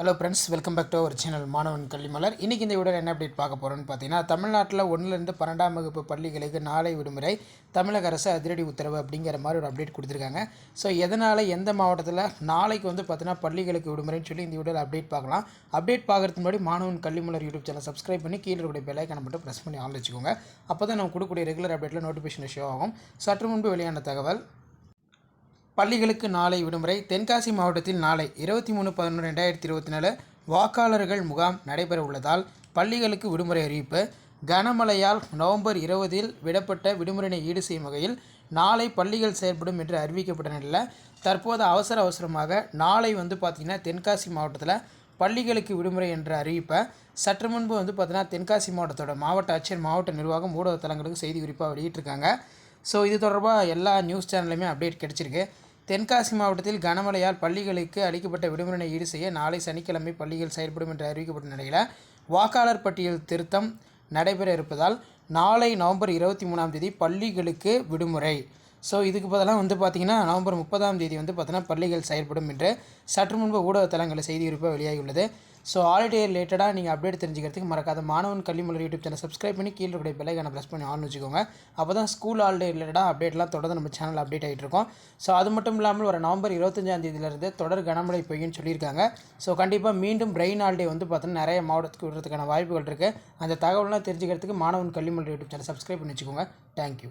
Hello friends welcome back to our channel மாணவன் கல்விமலர் இன்றைக்கி இந்த வீடியோவில் என்ன அப்டேட் பார்க்க போகிறோம்னு பார்த்தீங்கன்னா தமிழ்நாட்டில் ஒன்றுலேருந்து பன்னெண்டாம் வகுப்பு பள்ளிகளுக்கு நாளை விடுமுறை தமிழக அரசு அதிரடி உத்தரவு அப்படிங்கிற மாதிரி ஒரு அப்டேட் கொடுத்துருக்காங்க. ஸோ எதனால் எந்த மாவட்டத்தில் நாளைக்கு வந்து பார்த்தீங்கன்னா பள்ளிகளுக்கு விடுமுறைன்னு சொல்லி இந்த வீடியோவில் அப்டேட் பார்க்கலாம். அப்டேட் பார்க்கறதுக்கு முன்னாடி மாணவன் கல்விமலர் யூடியூப் சேனல் சப்ஸ்கிரைப் பண்ணி கீழே இருக்கக்கூடிய பெல்லைக்கான மட்டும் ப்ரெஸ் பண்ணி ஆள் வச்சுக்கோங்க. அப்போ தான் நம்ம கொடுக்கக்கூடிய ரெகுலர் அப்டேட்டில் நோட்டிஃபிகேஷன் ஷோ ஆகும். சற்று முன்பு வெளியான தகவல் பள்ளிகளுக்கு நாளை விடுமுறை. தென்காசி மாவட்டத்தில் நாளை இருபத்தி மூணு பதினொன்று ரெண்டாயிரத்தி இருபத்தி நாலு வாக்காளர்கள் முகாம் நடைபெற உள்ளதால் பள்ளிகளுக்கு விடுமுறை அறிவிப்பு. கனமழையால் நவம்பர் இருபதில் விடப்பட்ட விடுமுறையினை ஈடு செய்யும் வகையில் நாளை பள்ளிகள் செயல்படும் என்று அறிவிக்கப்பட்ட நிலையில் தற்போது அவசர அவசரமாக நாளை வந்து பார்த்திங்கன்னா தென்காசி மாவட்டத்தில் பள்ளிகளுக்கு விடுமுறை என்ற அறிவிப்பை சற்று முன்பு வந்து பார்த்தீங்கன்னா தென்காசி மாவட்டத்தோட மாவட்ட ஆட்சியர் மாவட்ட நிர்வாகம் ஊடக தளங்களுக்கு செய்தி குறிப்பாக வெளியிட்டிருக்காங்க. ஸோ இது தொடர்பாக எல்லா நியூஸ் சேனல்லையுமே அப்டேட் கிடச்சிருக்கு. தென்காசி மாவட்டத்தில் கனமழையால் பள்ளிகளுக்கு அளிக்கப்பட்ட விடுமுறையை ஈடு செய்ய நாளை சனிக்கிழமை பள்ளிகள் செயல்படும் என்று அறிவிக்கப்பட்ட நிலையில் வாக்காளர் பட்டியல் திருத்தம் நடைபெற இருப்பதால் நாளை நவம்பர் இருபத்தி மூணாம் தேதி பள்ளிகளுக்கு விடுமுறை. ஸோ இதுக்கு பதிலாக வந்து பார்த்திங்கன்னா நவம்பர் முப்பதாம் தேதி வந்து பார்த்தீங்கன்னா பள்ளிகள் செயல்படும் என்று சற்று முன்பு ஊடகத்தலங்களில் செய்தி குறிப்பாக வெளியாகியுள்ளது. ஸோ ஹாலிடே ரிலேட்டடாக நீங்கள் அப்டேட் தெரிஞ்சுக்கிறதுக்கு மறக்காத மாணவன் கல்விமலர் யூடியூப் சேனல் சப்ஸ்கிரைப் பண்ணி கீழே இருக்கிற பெல்லைக்கான ப்ரெஸ் பண்ணி ஆன் வச்சுக்கோங்க. அப்போ தான் ஸ்கூல் ஹாலிடே ரிலேட்டடாக அப்டேட்லாம் தொடர்ந்து நம்ம சேனல் அப்டேட் ஆகிட்டு இருக்கோம். ஸோ அது மட்டும் இல்லாமல் ஒரு நவம்பர் இருபத்தஞ்சாம் தேதியிலேருந்து தொடர் கனமழை பெய்யும்னு சொல்லியிருக்காங்க. ஸோ கண்டிப்பாக மீண்டும் பிரெயின் ஹாலிடே வந்து பார்த்தீங்கன்னா நிறைய மாவட்டத்துக்கு விடுறதுக்கான வாய்ப்புகள் இருக்குது அந்த தகவலாம் தெரிஞ்சுக்கிறதுக்கு மாணவன் கல்விமலர் யூடியூப் சேனல் சப்ஸ்கிரைப் பண்ணி வச்சுக்கோங்க. தேங்க்யூ